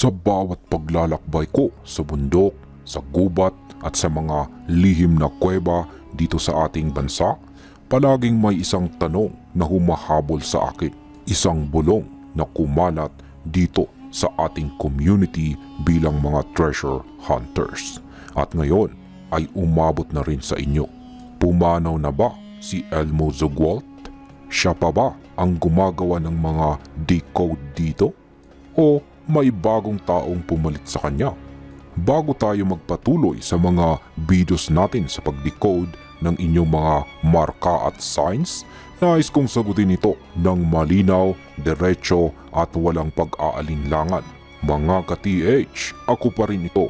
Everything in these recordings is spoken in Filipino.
Sa bawat paglalakbay ko sa bundok, sa gubat at sa mga lihim na kuweba dito sa ating bansa, palaging may isang tanong na humahabol sa akin. Isang bulong na kumalat dito sa ating community bilang mga treasure hunters. At ngayon ay umabot na rin sa inyo. Pumanaw na ba si Elmo Zugwalt? Siya pa ba ang gumagawa ng mga decode dito? O may bagong taong pumalit sa kanya? Bago tayo magpatuloy sa mga videos natin sa pag-decode ng inyong mga marka at signs, nais kong sagutin ito ng malinaw, diretso at walang pag-aalinlangan. Mga ka-TH, ako pa rin ito.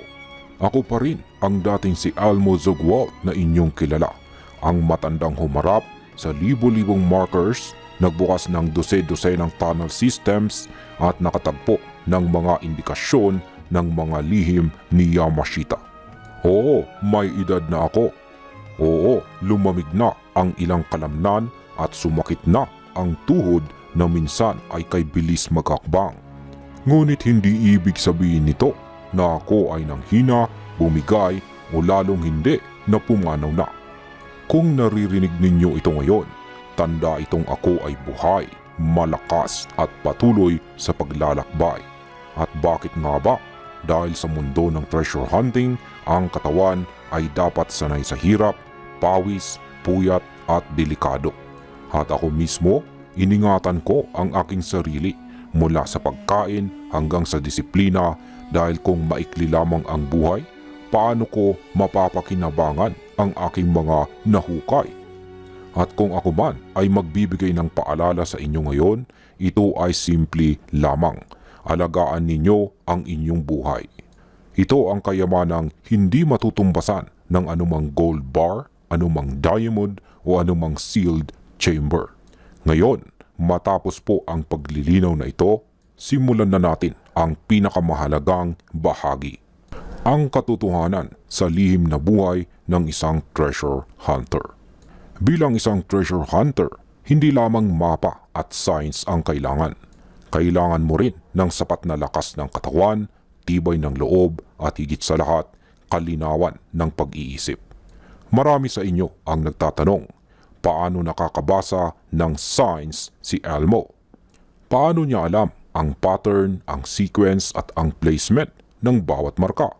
Ako pa rin ang dating si Almo Zugwalt na inyong kilala. Ang matandang humarap sa libo-libong markers, nagbukas ng dose-dose ng tunnel systems at nakatagpo ng mga indikasyon ng mga lihim ni Yamashita. Oo, may edad na ako. Oo, lumamig na ang ilang kalamnan at sumakit na ang tuhod na minsan ay kay bilis maghakbang. Ngunit hindi ibig sabihin nito na ako ay nanghina, bumigay o lalong hindi na pumanaw na. Kung naririnig ninyo ito ngayon, tanda itong ako ay buhay, malakas at patuloy sa paglalakbay. At bakit nga ba? Dahil sa mundo ng treasure hunting, ang katawan ay dapat sanay sa hirap, pawis, puyat at delikado. At ako mismo, iningatan ko ang aking sarili mula sa pagkain hanggang sa disiplina dahil kung maikli lamang ang buhay, paano ko mapapakinabangan ang aking mga nahukay? At kung ako man ay magbibigay ng paalala sa inyo ngayon, ito ay simply lamang. Alagaan ninyo ang inyong buhay. Ito ang kayamanang hindi matutumbasan ng anumang gold bar, anumang diamond o anumang sealed chamber. Ngayon, matapos po ang paglilinaw na ito, simulan na natin ang pinakamahalagang bahagi. Ang katotohanan sa lihim na buhay ng isang treasure hunter. Bilang isang treasure hunter, hindi lamang mapa at signs ang kailangan. Kailangan mo rin ng sapat na lakas ng katawan, tibay ng loob at higit sa lahat, kalinawan ng pag-iisip. Marami sa inyo ang nagtatanong, paano nakakabasa ng signs si Elmo? Paano niya alam ang pattern, ang sequence at ang placement ng bawat marka?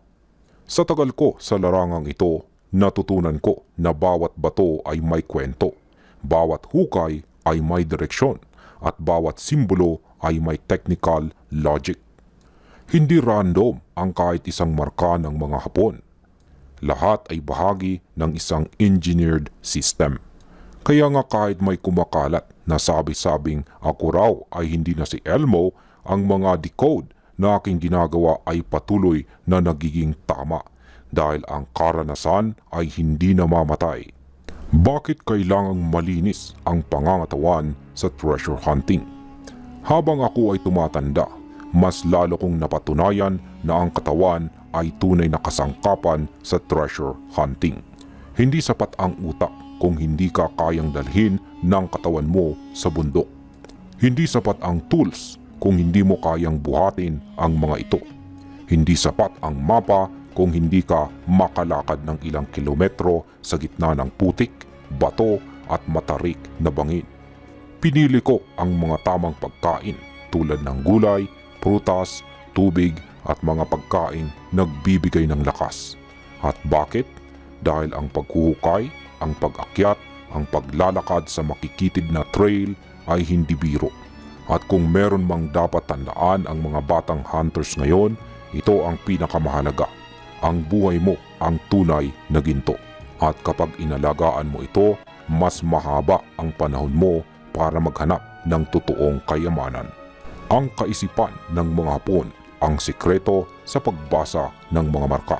Sa tagal ko sa larangang ito, natutunan ko na bawat bato ay may kwento, bawat hukay ay may direksyon, at bawat simbolo ay may technical logic. Hindi random ang kahit isang marka ng mga Hapon. Lahat ay bahagi ng isang engineered system. Kaya nga kahit may kumakalat na sabi-sabing ako raw ay hindi na si Elmo, ang mga decode na aking ginagawa ay patuloy na nagiging tama dahil ang karanasan ay hindi namamatay. Bakit kailangang malinis ang pangangatawan sa treasure hunting? Habang ako ay tumatanda, mas lalo kong napatunayan na ang katawan ay tunay na kasangkapan sa treasure hunting. Hindi sapat ang utak kung hindi ka kayang dalhin ng katawan mo sa bundok. Hindi sapat ang tools kung hindi mo kayang buhatin ang mga ito. Hindi sapat ang mapa kung hindi ka makalakad ng ilang kilometro sa gitna ng putik, bato at matarik na bangin. Pinili ko ang mga tamang pagkain tulad ng gulay, prutas, tubig at mga pagkain nagbibigay ng lakas. At bakit? Dahil ang paghuhukay, ang pag-akyat, ang paglalakad sa makikitid na trail ay hindi biro. At kung meron mang dapat tandaan ang mga batang hunters ngayon, ito ang pinakamahalaga. Ang buhay mo ang tunay na ginto. At kapag inalagaan mo ito, mas mahaba ang panahon mo para maghanap ng totoong kayamanan. Ang kaisipan ng mga Hapon ang sikreto sa pagbasa ng mga marka.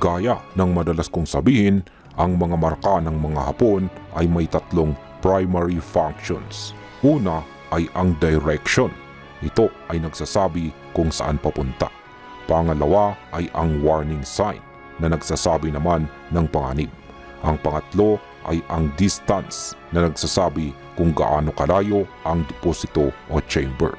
Gaya ng madalas kong sabihin, ang mga marka ng mga Hapon ay may tatlong primary functions. Una ay ang direction. Ito ay nagsasabi kung saan papunta. Pangalawa ay ang warning sign na nagsasabi naman ng panganib. Ang pangatlo ay ang distance na nagsasabi kung gaano kalayo ang deposito o chamber.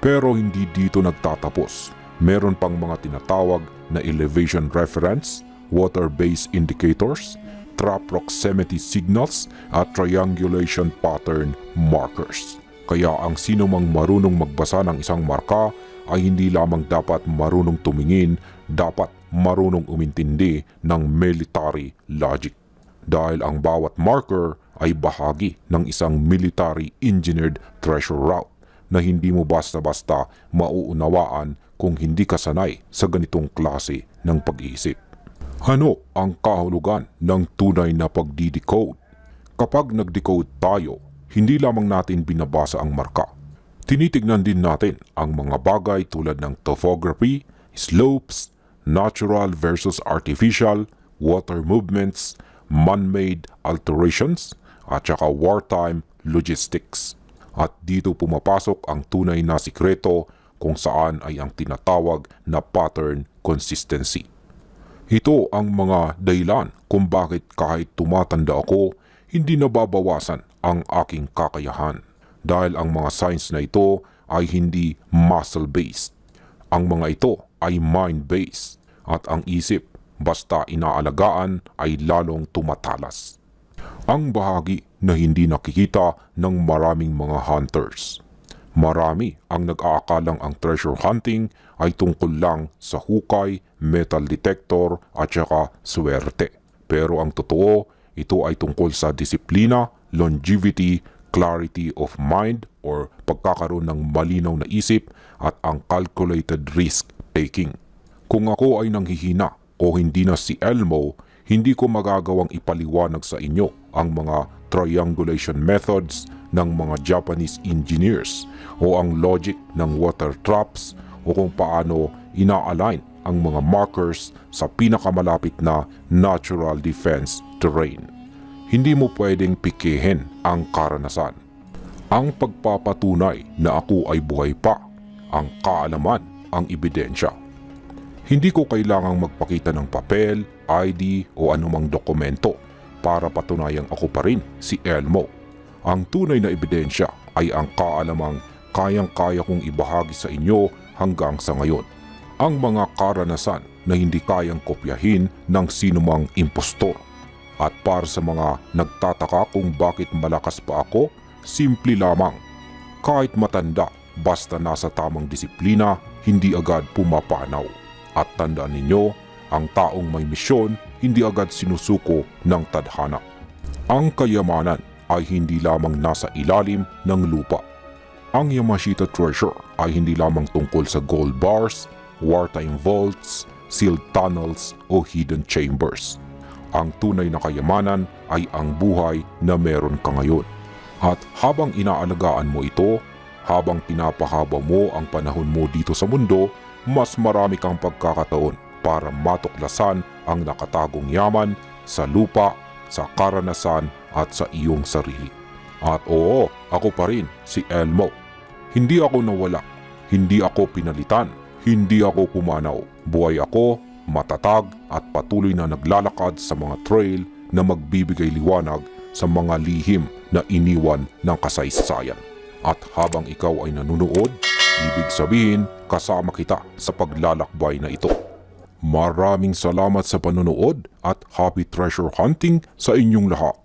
Pero hindi dito nagtatapos. Meron pang mga tinatawag na elevation reference, water-based indicators, trap proximity signals at triangulation pattern markers. Kaya ang sino mang marunong magbasa ng isang marka ay hindi lamang dapat marunong tumingin, dapat marunong umintindi ng military logic. Dahil ang bawat marker ay bahagi ng isang military engineered treasure route na hindi mo basta-basta mauunawaan kung hindi ka sanay sa ganitong klase ng pag-iisip. Ano ang kahulugan ng tunay na pagdidecode? Kapag nag-decode tayo, hindi lamang natin binabasa ang marka. Tinitignan din natin ang mga bagay tulad ng topography, slopes, natural versus artificial, water movements, man-made alterations, at saka wartime logistics. At dito pumapasok ang tunay na sikreto kung saan ay ang tinatawag na pattern consistency. Ito ang mga dahilan kung bakit kahit tumatanda ako, hindi nababawasan ang aking kakayahan. Dahil ang mga signs na ito ay hindi muscle-based. Ang mga ito ay mind-based at ang isip basta inaalagaan ay lalong tumatalas. Ang bahagi na hindi nakikita ng maraming mga hunters. Marami ang nag-aakalang ang treasure hunting ay tungkol lang sa hukay, metal detector at saka swerte. Pero ang totoo, ito ay tungkol sa disiplina, longevity, clarity of mind or pagkakaroon ng malinaw na isip at ang calculated risk taking. Kung ako ay nanghihina o hindi na si Elmo, hindi ko magagawang ipaliwanag sa inyo ang mga triangulation methods ng mga Japanese engineers o ang logic ng water traps o kung paano ina-align ang mga markers sa pinakamalapit na natural defense terrain. Hindi mo pwedeng pikihin ang karanasan. Ang pagpapatunay na ako ay buhay pa, ang kaalaman ang ebidensya. Hindi ko kailangang magpakita ng papel, ID o anumang dokumento para patunayang ako pa rin si Elmo. Ang tunay na ebidensya ay ang kaalamang kayang-kaya kong ibahagi sa inyo hanggang sa ngayon. Ang mga karanasan na hindi kayang kopyahin ng sinumang impostor. At para sa mga nagtataka kung bakit malakas pa ako, simple lamang. Kahit matanda, basta nasa tamang disiplina, hindi agad pumapanaw. At tandaan ninyo, ang taong may misyon hindi agad sinusuko ng tadhana. Ang kayamanan ay hindi lamang nasa ilalim ng lupa. Ang Yamashita Treasure ay hindi lamang tungkol sa gold bars, wartime vaults, sealed tunnels o hidden chambers. Ang tunay na kayamanan ay ang buhay na meron ka ngayon. At habang inaalagaan mo ito, habang pinapahaba mo ang panahon mo dito sa mundo, mas marami kang pagkakataon para matuklasan ang nakatagong yaman sa lupa, sa karanasan at sa iyong sarili. At oo, ako pa rin si Elmo. Hindi ako nawala, hindi ako pinalitan, hindi ako pumanaw. Buhay ako, matatag at patuloy na naglalakad sa mga trail na magbibigay liwanag sa mga lihim na iniwan ng kasaysayan. At habang ikaw ay nanunood, ibig sabihin kasama kita sa paglalakbay na ito. Maraming salamat sa panonood at happy treasure hunting sa inyong lahat.